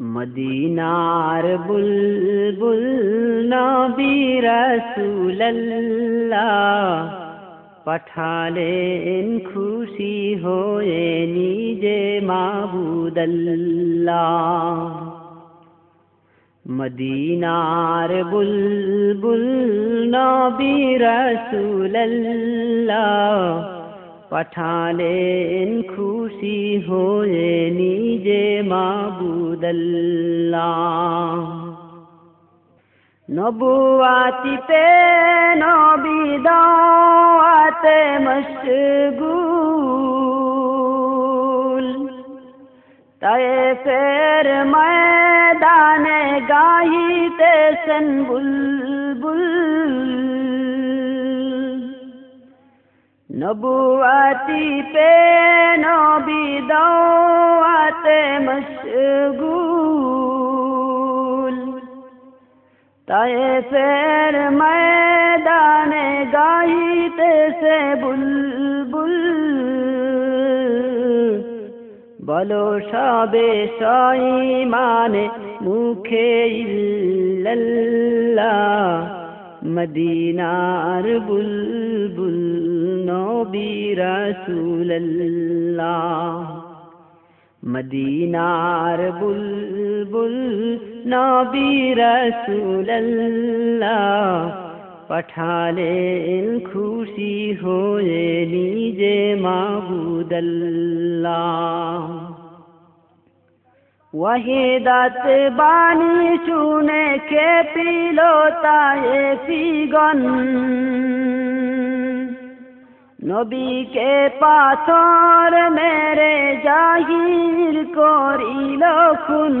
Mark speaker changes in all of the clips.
Speaker 1: মদিনার বুলবুল নবী রাসূলুল্লাহ পাঠালেন খুশি হয়ে নিজে মাবুদাল্লাহ মদিনার বুলবুল নবী রাসূলুল্লাহ পাঠালেন খুশি হয়ে নিজে মাবুদাল্লাহ। নবুয়াতিতে নবী দাওয়াতে মশগুল। তাই ফের ময়দানে গাহিতেছেন বুলবুল। নবুয়াতি পে নবী দাওয়াতে মশগুল। তাই ফের ময়দানে গাইতেছে বুলবুল। বলো সবে মানে মুখে ইল্লাল্লাহ। মদিনার বুলবুল নবী রাসূলুল্লাহ মদিনার বুলবুল নবী রাসূলুল্লাহ পাঠালেন খুশি হয়ে নিজে মাবুদাল্লাহ ওয়াহিদাত বাণী শুনে কে পিল তায়ে ফিগন নবীকে পাথর মেরে জাহির করিল খুন।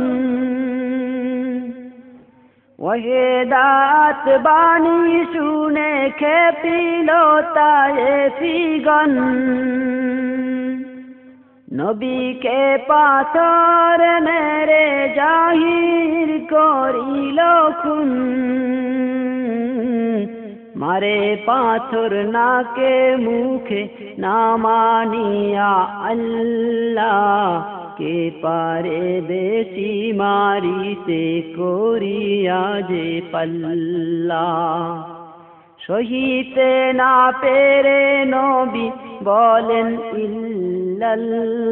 Speaker 1: ওহেদাত বাণী শুনে খেপিল তায়ে ফিগন নবীকে পাথর মেরে জাহির করিল খুন। মারে পাথর নাকে মুখে না মানিয়া আল্লাহ, কে পারে বেশি মারিতে করিয়া যে পাল্লা। সহিতে না পেরে নবী বলেন ইল্লাল্লাহ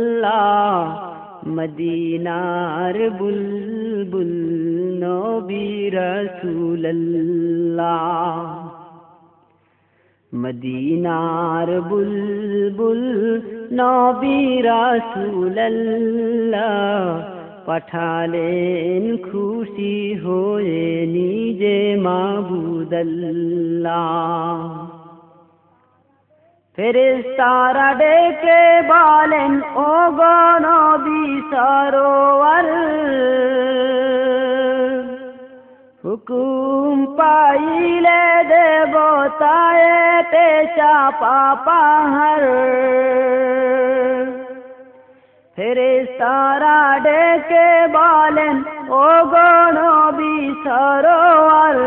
Speaker 1: মদিনার বুলবুল নবী রসুল্লাহ মদিনার বুলবুল নবী রাসূলুল্লাহ পাঠালেন খুশি হয়ে নিজে মাবুদাল্লাহ ফেরেস্তারা ডেকে বলেন ও গনবী সরোয়ার হুকুম পাইলে দেবতায় পেশা পাপাহার ফেরেস্তারা ডেকে বলেন ও গণবী সরোয়ার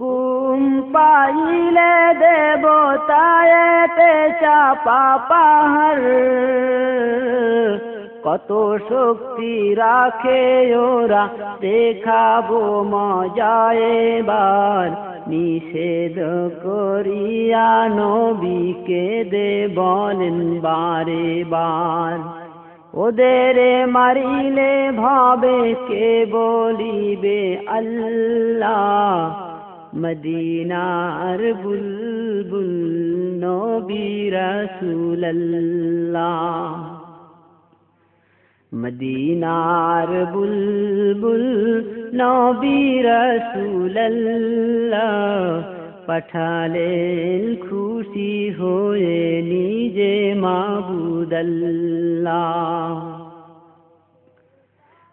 Speaker 1: হুকুম পাইলে দেবতায় চাপা পাপাহার কত শক্তি রাখে ওরা, দেখাবো মজায় বার নিষেধ করিয়া নবীকে দে বলেন বারে বার। ওদের মারিলে ভাবে কে বলিবে আল্লাহ। মদিনার বুলবুল নবী রাসূলুল্লাহ মদিনার বুলবুল নবী রসুল্লাহ পাঠালেন খুশি হয়ে নিজে মাবুদাল্লাহ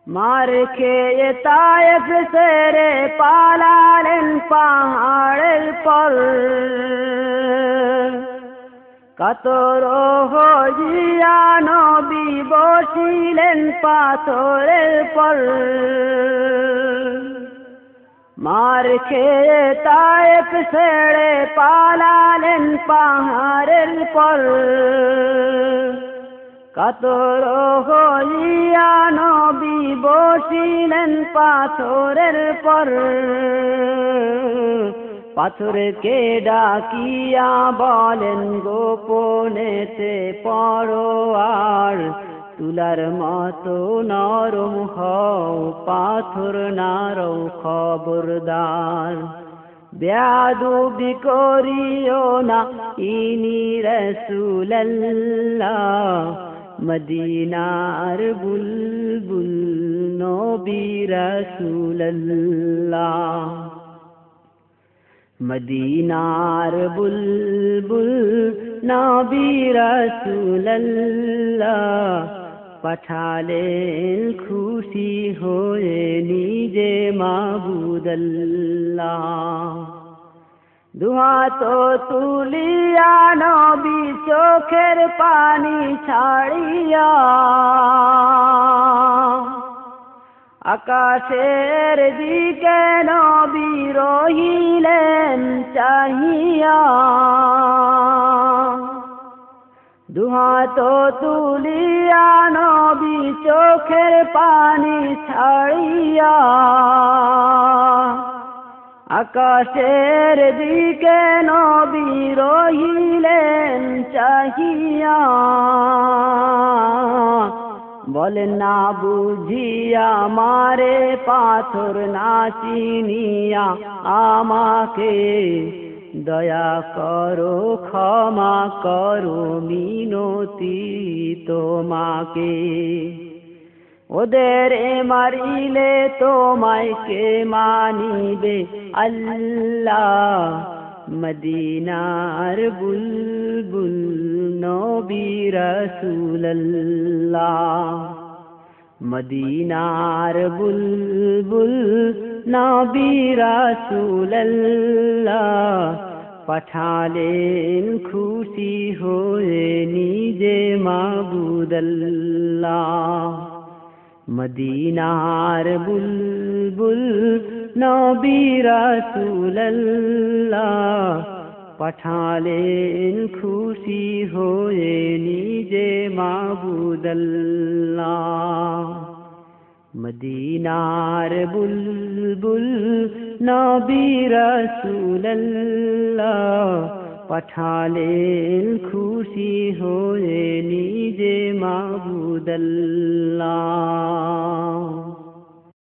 Speaker 1: মার খেয়ে তায়েফ সেরে পালালেন পাহাড়ের পর কাতর হইয়া নবী বসিলেন পাথরের পর মার খেয়ে তায়েক ছেড়ে পালালেন পাহাড়ের পর কাতর হইয়া বসিলেন পাথরের পর। পাথরকে ডাকিয়া বলেন, গোপনেতে আর তুলার মতো নরম হও, পাথর নারও খবরদার। ব্যাদুবি করিও না, ইনি রসুল্লাহ মদিনার বুলবুল নবী রসুল্লাহ মদিনার বুলবুল নবী রসুল্লাহ পাঠালেন খুশি হয়ে নিজে মাবুদল্লাহ দুহাত তুলিয়া নবী চোখের পানি ছাড়িয়া আকাশের দিকে নবী রহিলেন চাহিয়া। দুহাত তুলিয়া নবী চোখের পানি ছাড়িয়া আকাশের দিকে নবী রহিলেন চাহিয়া। বলেন, না বুঝিয়া মারে পাথর, না চিনিয়া আমাকে দয়া করো, ক্ষমা করো, মিনতি তোমাকে। ওদের মারিলে তোমায় কে মানিবে? আল্লাহ মদিনার বুলবুল নবী রসুল্লাহ মদিনার বুলবুল নবী রসুল্লাহ পাঠালেন খুশি হয়ে নিজে মাবুদল্লাহ। মদিনার বুলবুল নবী রাসূলুল্লাহ পাঠালেন খুশি হয়ে নিজে মাবুদল্লাহ মদিনার বুলবুল নবী রাসূলুল্লাহ পাঠালেন খুশি হয়ে নিজে মাবুদল্লাহ